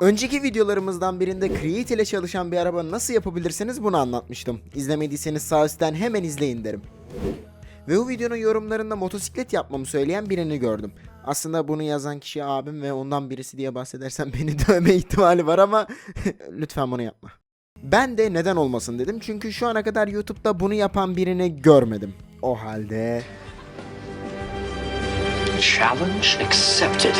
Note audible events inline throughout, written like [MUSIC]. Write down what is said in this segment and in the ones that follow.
Önceki videolarımızdan birinde Create ile çalışan bir araba nasıl yapabilirsiniz bunu anlatmıştım. İzlemediyseniz sağ üstten hemen izleyin derim. Ve bu videonun yorumlarında motosiklet yapmamı söyleyen birini gördüm. Aslında bunu yazan kişi abim ve ondan birisi diye bahsedersem [LAUGHS] beni dövme ihtimali var ama [LAUGHS] lütfen bunu yapma. Ben de neden olmasın dedim çünkü şu ana kadar YouTube'da bunu yapan birini görmedim. O halde Challenge accepted.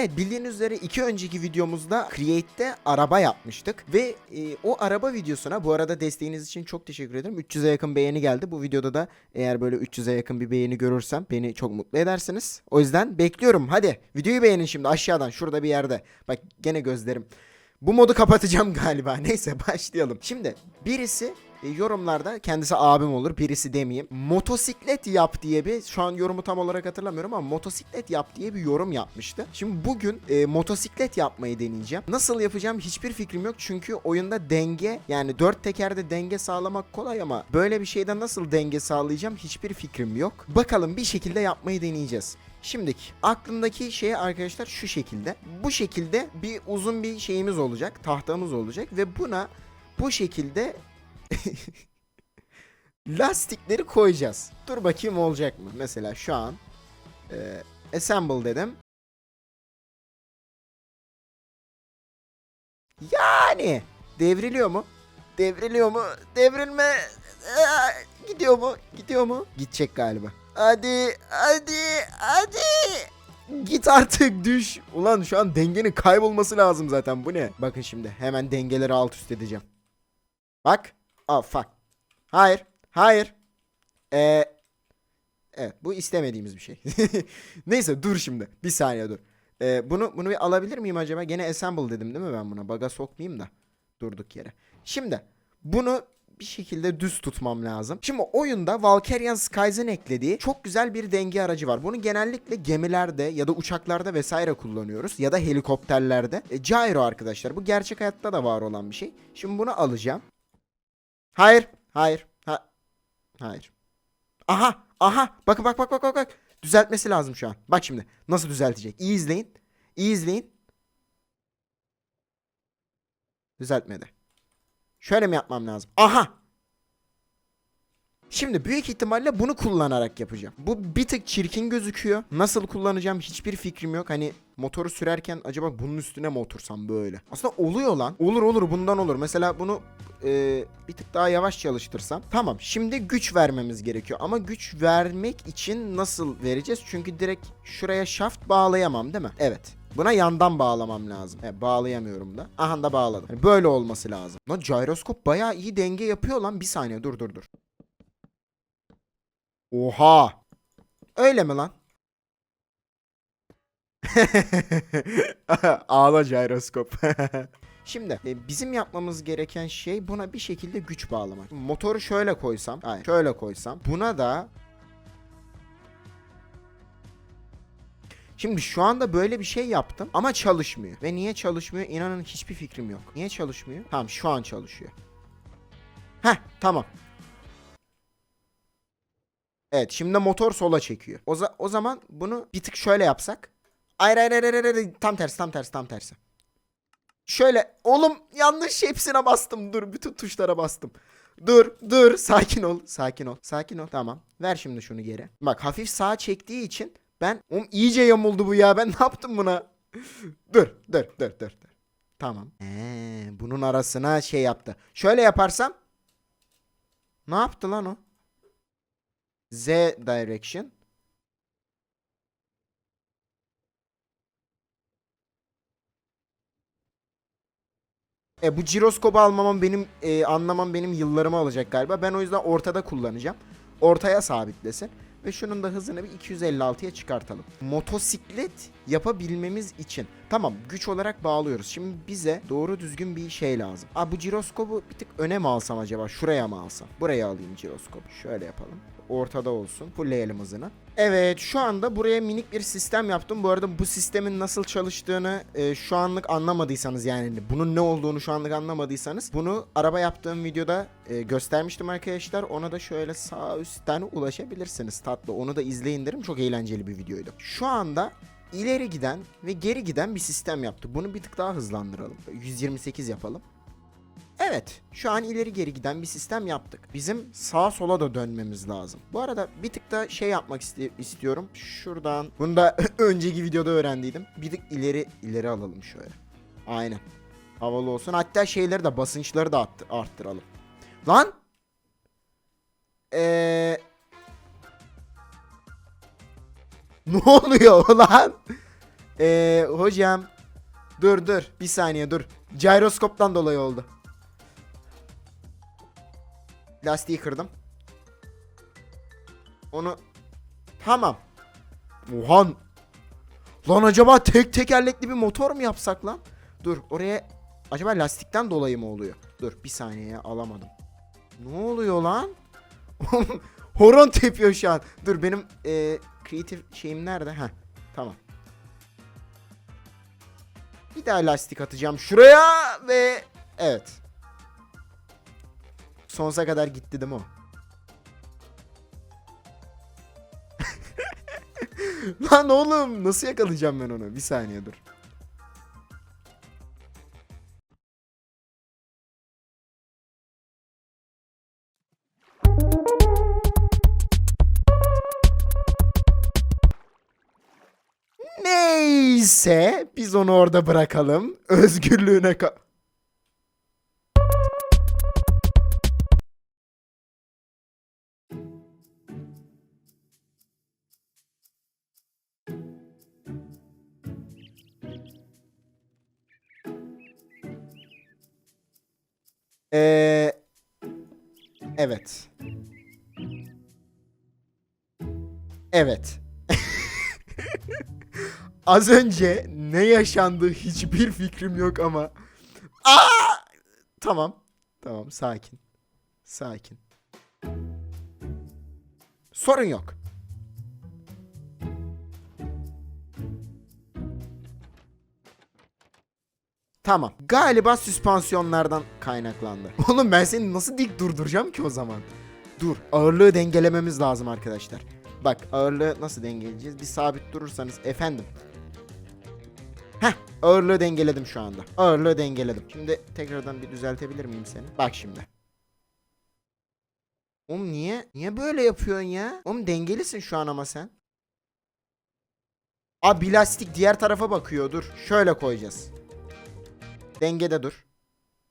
Evet bildiğiniz üzere iki önceki videomuzda Create'de araba yapmıştık ve e, o araba videosuna bu arada desteğiniz için çok teşekkür ederim. 300'e yakın beğeni geldi. Bu videoda da eğer böyle 300'e yakın bir beğeni görürsem beni çok mutlu edersiniz. O yüzden bekliyorum. Hadi videoyu beğenin şimdi aşağıdan şurada bir yerde. Bak gene gözlerim. Bu modu kapatacağım [LAUGHS] galiba. Neyse başlayalım. Şimdi birisi e, yorumlarda kendisi abim olur birisi demeyeyim. Motosiklet yap diye bir şu an yorumu tam olarak hatırlamıyorum ama motosiklet yap diye bir yorum yapmıştı. Şimdi bugün e, motosiklet yapmayı deneyeceğim. Nasıl yapacağım hiçbir fikrim yok çünkü oyunda denge yani dört tekerde denge sağlamak kolay ama böyle bir şeyde nasıl denge sağlayacağım hiçbir fikrim yok. Bakalım bir şekilde yapmayı deneyeceğiz. Şimdiki aklımdaki şey arkadaşlar şu şekilde. Bu şekilde bir uzun bir şeyimiz olacak. Tahtamız olacak ve buna bu şekilde [LAUGHS] lastikleri koyacağız. Dur bakayım olacak mı? Mesela şu an e, assemble dedim. Yani devriliyor mu? Devriliyor mu? Devrilme Aa, gidiyor mu? Gidiyor mu? Gidecek galiba. Hadi, hadi, hadi. Git artık düş. Ulan şu an dengenin kaybolması lazım zaten. Bu ne? Bakın şimdi hemen dengeleri alt üst edeceğim. Bak. Oh fuck. Hayır. Hayır. Ee, evet bu istemediğimiz bir şey. [LAUGHS] Neyse dur şimdi. Bir saniye dur. Ee, bunu bunu bir alabilir miyim acaba? Gene assemble dedim değil mi ben buna? Baga sokmayayım da. Durduk yere. Şimdi bunu bir şekilde düz tutmam lazım. Şimdi oyunda Valkyrian Skies'in eklediği çok güzel bir denge aracı var. Bunu genellikle gemilerde ya da uçaklarda vesaire kullanıyoruz. Ya da helikopterlerde. E, gyro arkadaşlar. Bu gerçek hayatta da var olan bir şey. Şimdi bunu alacağım. Hayır. Hayır. Ha hayır. Aha. Aha. Bakın bak bak bak bak bak. Düzeltmesi lazım şu an. Bak şimdi. Nasıl düzeltecek? İyi izleyin. İyi izleyin. Düzeltmedi. Şöyle mi yapmam lazım? Aha. Şimdi büyük ihtimalle bunu kullanarak yapacağım. Bu bir tık çirkin gözüküyor. Nasıl kullanacağım hiçbir fikrim yok. Hani motoru sürerken acaba bunun üstüne mi otursam böyle? Aslında oluyor lan. Olur olur bundan olur. Mesela bunu e, bir tık daha yavaş çalıştırsam. Tamam şimdi güç vermemiz gerekiyor. Ama güç vermek için nasıl vereceğiz? Çünkü direkt şuraya şaft bağlayamam değil mi? Evet. Buna yandan bağlamam lazım. Evet, bağlayamıyorum da. Aha da bağladım. Yani böyle olması lazım. Lan gyroskop bayağı iyi denge yapıyor lan. Bir saniye dur dur dur. Oha. Öyle mi lan? [LAUGHS] Ağla gyroskop. [LAUGHS] Şimdi e, bizim yapmamız gereken şey buna bir şekilde güç bağlamak. Motoru şöyle koysam, hayır, şöyle koysam. Buna da Şimdi şu anda böyle bir şey yaptım ama çalışmıyor. Ve niye çalışmıyor inanın hiçbir fikrim yok. Niye çalışmıyor? Tamam şu an çalışıyor. Heh tamam. Evet şimdi motor sola çekiyor. O, za- o zaman bunu bir tık şöyle yapsak. Hayır hayır hayır hayır, hayır. tam tersi tam tersi tam tersi. Şöyle oğlum yanlış hepsine bastım dur bütün tuşlara bastım. Dur dur sakin ol sakin ol sakin ol tamam ver şimdi şunu geri. Bak hafif sağa çektiği için ben oğlum iyice yamuldu bu ya ben ne yaptım buna? [LAUGHS] dur dur dur dur dur. Tamam. Ee, bunun arasına şey yaptı. Şöyle yaparsam ne yaptı lan o? Z direction. E, bu jiroskopu almamam benim e, anlamam benim yıllarımı alacak galiba. Ben o yüzden ortada kullanacağım. Ortaya sabitlesin. ve şunun da hızını bir 256'ya çıkartalım. Motosiklet yapabilmemiz için tamam güç olarak bağlıyoruz. Şimdi bize doğru düzgün bir şey lazım. Aa bu jiroskobu bir tık öne mi alsam acaba? Şuraya mı alsam? Buraya alayım jiroskopu. Şöyle yapalım. Ortada olsun. Fullleyelim hızını. Evet şu anda buraya minik bir sistem yaptım. Bu arada bu sistemin nasıl çalıştığını e, şu anlık anlamadıysanız yani bunun ne olduğunu şu anlık anlamadıysanız bunu araba yaptığım videoda e, göstermiştim arkadaşlar. Ona da şöyle sağ üstten ulaşabilirsiniz tatlı. Onu da izleyin derim. Çok eğlenceli bir videoydu. Şu anda ileri giden ve geri giden bir sistem yaptı. Bunu bir tık daha hızlandıralım. 128 yapalım. Evet, şu an ileri geri giden bir sistem yaptık. Bizim sağa sola da dönmemiz lazım. Bu arada bir tık da şey yapmak iste- istiyorum. Şuradan, bunu da [LAUGHS] önceki videoda öğrendiydim. Bir tık ileri ileri alalım şöyle. Aynen. Havalı olsun. Hatta şeyleri de basınçları da attı- arttıralım. Lan! Eee... Ne oluyor lan? Eee hocam. Dur dur. Bir saniye dur. Gyroskoptan dolayı oldu. Lastiği kırdım. Onu tamam. Ohan. Lan acaba tek tekerlekli bir motor mu yapsak lan? Dur oraya acaba lastikten dolayı mı oluyor? Dur bir saniye alamadım. Ne oluyor lan? [LAUGHS] Horon tepiyor şu an. Dur benim e, kreatif şeyim nerede? Heh tamam. Bir daha lastik atacağım şuraya ve evet. Sonsuza kadar gitti değil mi o? [LAUGHS] Lan oğlum nasıl yakalayacağım ben onu? Bir saniye dur. Neyse biz onu orada bırakalım. Özgürlüğüne ka- Ee, evet. Evet. [LAUGHS] Az önce ne yaşandı hiçbir fikrim yok ama. Aa! Tamam. Tamam sakin. Sakin. Sorun yok. Tamam. Galiba süspansiyonlardan kaynaklandı. [LAUGHS] Oğlum ben seni nasıl dik durduracağım ki o zaman? Dur. Ağırlığı dengelememiz lazım arkadaşlar. Bak ağırlığı nasıl dengeleyeceğiz? Bir sabit durursanız efendim. Heh ağırlığı dengeledim şu anda. Ağırlığı dengeledim. Şimdi tekrardan bir düzeltebilir miyim seni? Bak şimdi. Oğlum niye? Niye böyle yapıyorsun ya? Oğlum dengelisin şu an ama sen. Abi lastik diğer tarafa bakıyor dur. Şöyle koyacağız. Dengede dur.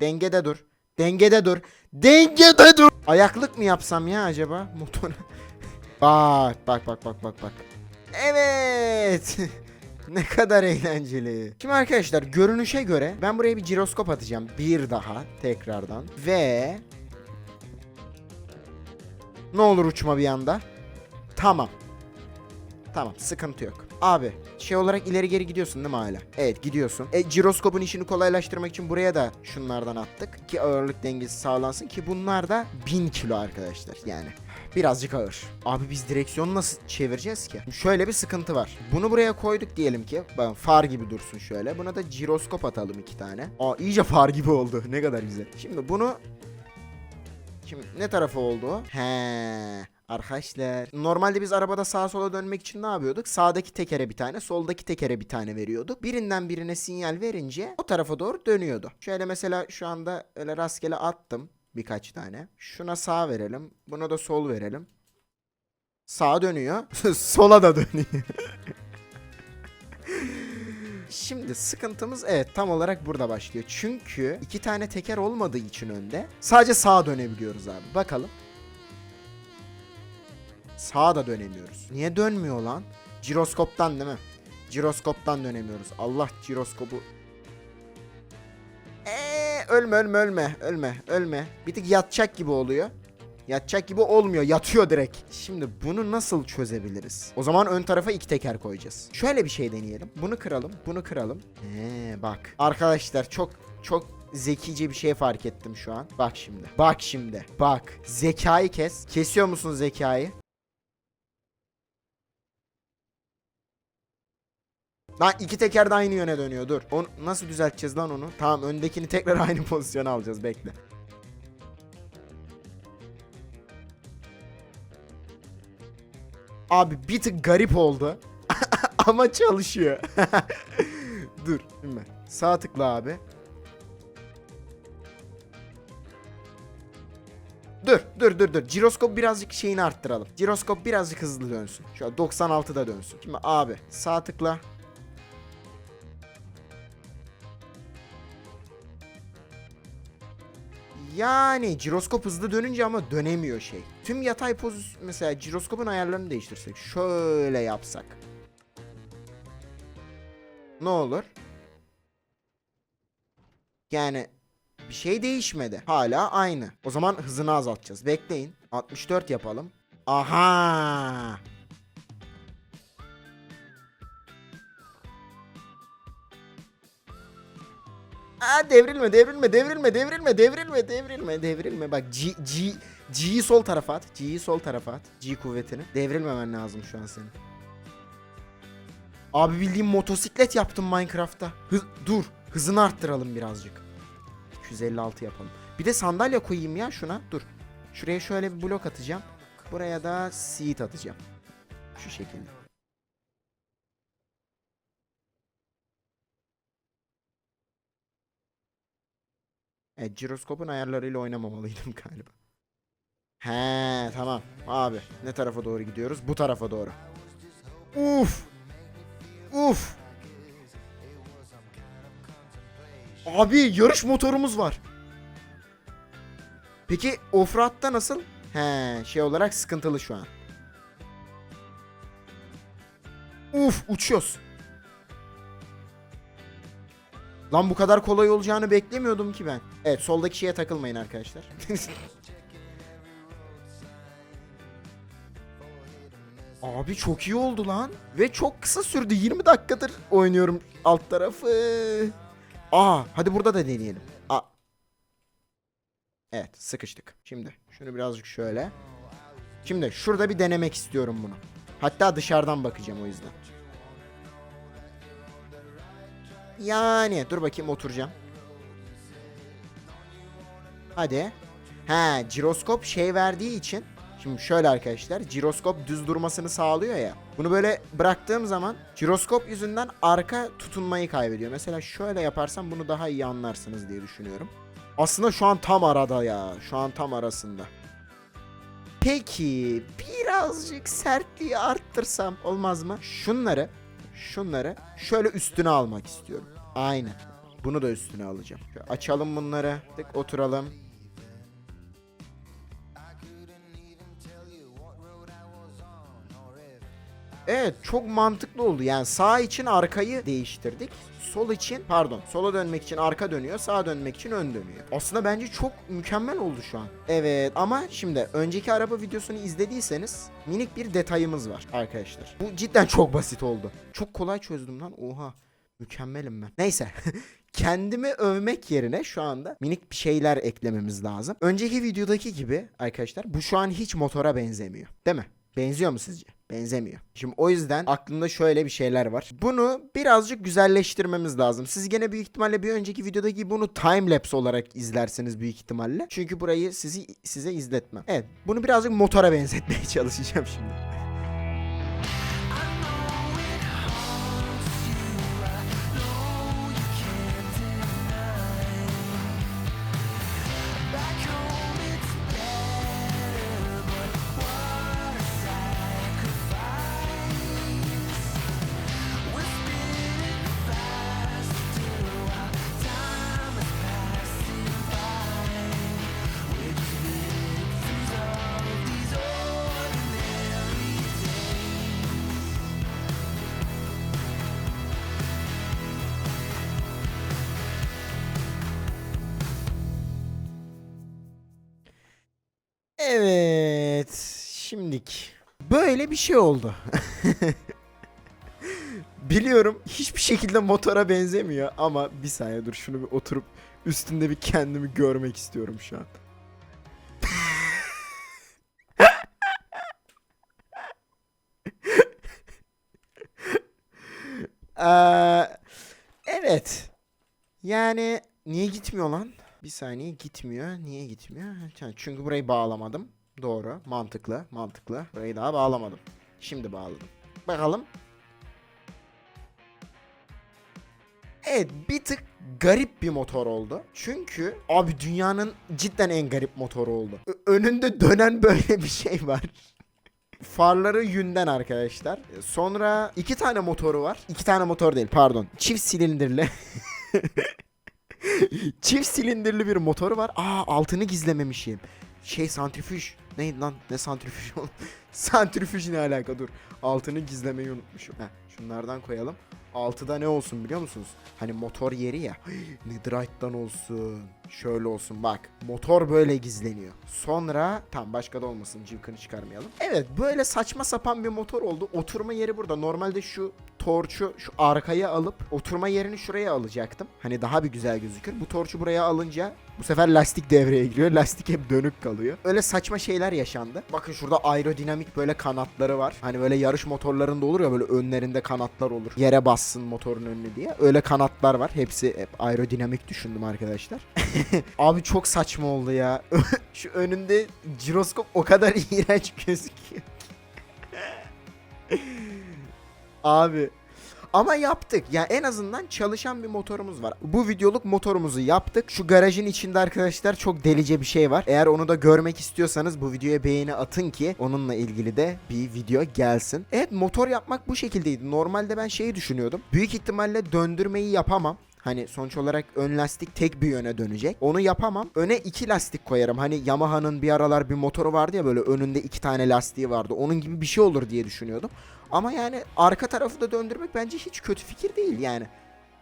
Dengede dur. Dengede dur. Dengede dur. Ayaklık mı yapsam ya acaba? Motor. [LAUGHS] bak bak bak bak bak bak. Evet. [LAUGHS] ne kadar eğlenceli. Şimdi arkadaşlar görünüşe göre ben buraya bir jiroskop atacağım. Bir daha tekrardan. Ve ne olur uçma bir anda. Tamam. Tamam sıkıntı yok. Abi şey olarak ileri geri gidiyorsun değil mi hala? Evet gidiyorsun. E jiroskopun işini kolaylaştırmak için buraya da şunlardan attık. Ki ağırlık dengesi sağlansın ki bunlar da 1000 kilo arkadaşlar yani. Birazcık ağır. Abi biz direksiyonu nasıl çevireceğiz ki? Şöyle bir sıkıntı var. Bunu buraya koyduk diyelim ki. Bakın far gibi dursun şöyle. Buna da jiroskop atalım iki tane. Aa iyice far gibi oldu. Ne kadar güzel. Şimdi bunu Şimdi ne tarafı oldu? He. Arkadaşlar normalde biz arabada sağa sola dönmek için ne yapıyorduk? Sağdaki tekere bir tane, soldaki tekere bir tane veriyorduk. Birinden birine sinyal verince o tarafa doğru dönüyordu. Şöyle mesela şu anda öyle rastgele attım birkaç tane. Şuna sağ verelim, buna da sol verelim. Sağa dönüyor, [LAUGHS] sola da dönüyor. [LAUGHS] Şimdi sıkıntımız evet tam olarak burada başlıyor. Çünkü iki tane teker olmadığı için önde sadece sağa dönebiliyoruz abi. Bakalım. Sağa da dönemiyoruz. Niye dönmüyor lan? Jiroskoptan değil mi? Jiroskoptan dönemiyoruz. Allah jiroskopu. Eee ölme ölme ölme ölme ölme. Bir tık yatacak gibi oluyor. Yatacak gibi olmuyor. Yatıyor direkt. Şimdi bunu nasıl çözebiliriz? O zaman ön tarafa iki teker koyacağız. Şöyle bir şey deneyelim. Bunu kıralım. Bunu kıralım. He bak. Arkadaşlar çok çok zekice bir şey fark ettim şu an. Bak şimdi. Bak şimdi. Bak. Zekayı kes. Kesiyor musun zekayı? Lan iki teker de aynı yöne dönüyor. Dur. Onu nasıl düzelteceğiz lan onu? Tamam öndekini tekrar [LAUGHS] aynı pozisyona alacağız. Bekle. Abi bir tık garip oldu. [LAUGHS] Ama çalışıyor. [LAUGHS] Dur. Şimdi sağ tıkla abi. Dur dur dur dur. Jiroskop birazcık şeyini arttıralım. Jiroskop birazcık hızlı dönsün. Şu an 96'da dönsün. Şimdi abi sağ tıkla. Yani jiroskop hızlı dönünce ama dönemiyor şey. Tüm yatay pozisyon mesela jiroskopun ayarlarını değiştirsek. Şöyle yapsak. Ne olur? Yani bir şey değişmedi. Hala aynı. O zaman hızını azaltacağız. Bekleyin. 64 yapalım. Aha! Aa devrilme devrilme devrilme devrilme devrilme devrilme devrilme. Bak G G G'yi sol tarafa at. G'yi sol tarafa at. G kuvvetini. Devrilmemen lazım şu an senin. Abi bildiğim motosiklet yaptım Minecraft'ta. Hız, dur hızını arttıralım birazcık. 256 yapalım. Bir de sandalye koyayım ya şuna. Dur. Şuraya şöyle bir blok atacağım. Buraya da seat atacağım. Şu şekilde Evet, jiroskopun ayarlarıyla oynamamalıydım [LAUGHS] galiba. He, tamam. Abi, ne tarafa doğru gidiyoruz? Bu tarafa doğru. Uf! Uf! Abi, yarış motorumuz var. Peki offroad'da nasıl? He, şey olarak sıkıntılı şu an. Uf, uçuyoruz. Lan bu kadar kolay olacağını beklemiyordum ki ben. Evet soldaki şeye takılmayın arkadaşlar. [LAUGHS] Abi çok iyi oldu lan. Ve çok kısa sürdü. 20 dakikadır oynuyorum alt tarafı. Aa hadi burada da deneyelim. Aa. Evet sıkıştık. Şimdi şunu birazcık şöyle. Şimdi şurada bir denemek istiyorum bunu. Hatta dışarıdan bakacağım o yüzden. Yani dur bakayım oturacağım. Hadi. He, jiroskop şey verdiği için Şimdi şöyle arkadaşlar, jiroskop düz durmasını sağlıyor ya. Bunu böyle bıraktığım zaman jiroskop yüzünden arka tutunmayı kaybediyor. Mesela şöyle yaparsam bunu daha iyi anlarsınız diye düşünüyorum. Aslında şu an tam arada ya. Şu an tam arasında. Peki birazcık sertliği arttırsam olmaz mı? Şunları şunları şöyle üstüne almak istiyorum. Aynen. Bunu da üstüne alacağım. Şöyle açalım bunları. Tık oturalım. Evet çok mantıklı oldu. Yani sağ için arkayı değiştirdik. Sol için pardon sola dönmek için arka dönüyor. Sağa dönmek için ön dönüyor. Aslında bence çok mükemmel oldu şu an. Evet ama şimdi önceki araba videosunu izlediyseniz minik bir detayımız var arkadaşlar. Bu cidden çok basit oldu. Çok kolay çözdüm lan. Oha. Mükemmelim ben. Neyse. [LAUGHS] Kendimi övmek yerine şu anda minik bir şeyler eklememiz lazım. Önceki videodaki gibi arkadaşlar bu şu an hiç motora benzemiyor. Değil mi? Benziyor mu sizce? Benzemiyor. Şimdi o yüzden aklımda şöyle bir şeyler var. Bunu birazcık güzelleştirmemiz lazım. Siz gene büyük ihtimalle bir önceki videodaki bunu time lapse olarak izlersiniz büyük ihtimalle. Çünkü burayı sizi size izletmem. Evet, bunu birazcık motora [LAUGHS] benzetmeye çalışacağım şimdi. Şimdik. Böyle bir şey oldu. [LAUGHS] Biliyorum hiçbir şekilde motora benzemiyor ama bir saniye dur şunu bir oturup üstünde bir kendimi görmek istiyorum şu an. Eee, [LAUGHS] evet. Yani niye gitmiyor lan? Bir saniye gitmiyor. Niye gitmiyor? Çünkü burayı bağlamadım. Doğru. Mantıklı. Mantıklı. Burayı daha bağlamadım. Şimdi bağladım. Bakalım. Evet bir tık garip bir motor oldu. Çünkü abi dünyanın cidden en garip motoru oldu. Önünde dönen [LAUGHS] böyle bir şey var. Farları yünden arkadaşlar. Sonra iki tane motoru var. İki tane motor değil pardon. Çift silindirli. [LAUGHS] Çift silindirli bir motoru var. Aa altını gizlememişim. Şey santrifüj. Neydi lan? Ne santrifüj oğlum? [LAUGHS] santrifüj ne alaka dur. Altını gizlemeyi unutmuşum. Heh, şunlardan koyalım. Altıda ne olsun biliyor musunuz? Hani motor yeri ya. [GASPS] Netherite'dan olsun. Şöyle olsun bak. Motor böyle gizleniyor. Sonra tam başka da olmasın cıvkını çıkarmayalım. Evet böyle saçma sapan bir motor oldu. Oturma yeri burada. Normalde şu torçu şu arkaya alıp oturma yerini şuraya alacaktım. Hani daha bir güzel gözükür. Bu torçu buraya alınca bu sefer lastik devreye giriyor. [LAUGHS] Lastik hep dönük kalıyor. Öyle saçma şeyler yaşandı. Bakın şurada aerodinamik böyle kanatları var. Hani böyle yarış motorlarında olur ya böyle önlerinde kanatlar olur. Yere bassın motorun önüne diye. Öyle kanatlar var. Hepsi hep aerodinamik düşündüm arkadaşlar. [LAUGHS] Abi çok saçma oldu ya. [LAUGHS] Şu önünde jiroskop o kadar iğrenç gözüküyor. Abi ama yaptık. Ya en azından çalışan bir motorumuz var. Bu videoluk motorumuzu yaptık. Şu garajın içinde arkadaşlar çok delice bir şey var. Eğer onu da görmek istiyorsanız bu videoya beğeni atın ki onunla ilgili de bir video gelsin. Evet motor yapmak bu şekildeydi. Normalde ben şeyi düşünüyordum. Büyük ihtimalle döndürmeyi yapamam. Hani sonuç olarak ön lastik tek bir yöne dönecek. Onu yapamam. Öne iki lastik koyarım. Hani Yamaha'nın bir aralar bir motoru vardı ya böyle önünde iki tane lastiği vardı. Onun gibi bir şey olur diye düşünüyordum. Ama yani arka tarafı da döndürmek bence hiç kötü fikir değil yani.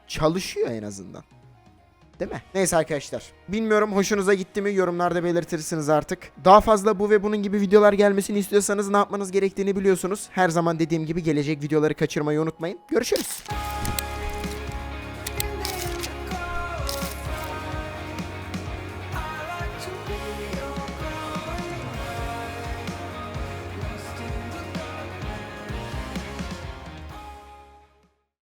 Çalışıyor en azından. Değil mi? Neyse arkadaşlar. Bilmiyorum hoşunuza gitti mi yorumlarda belirtirsiniz artık. Daha fazla bu ve bunun gibi videolar gelmesini istiyorsanız ne yapmanız gerektiğini biliyorsunuz. Her zaman dediğim gibi gelecek videoları kaçırmayı unutmayın. Görüşürüz.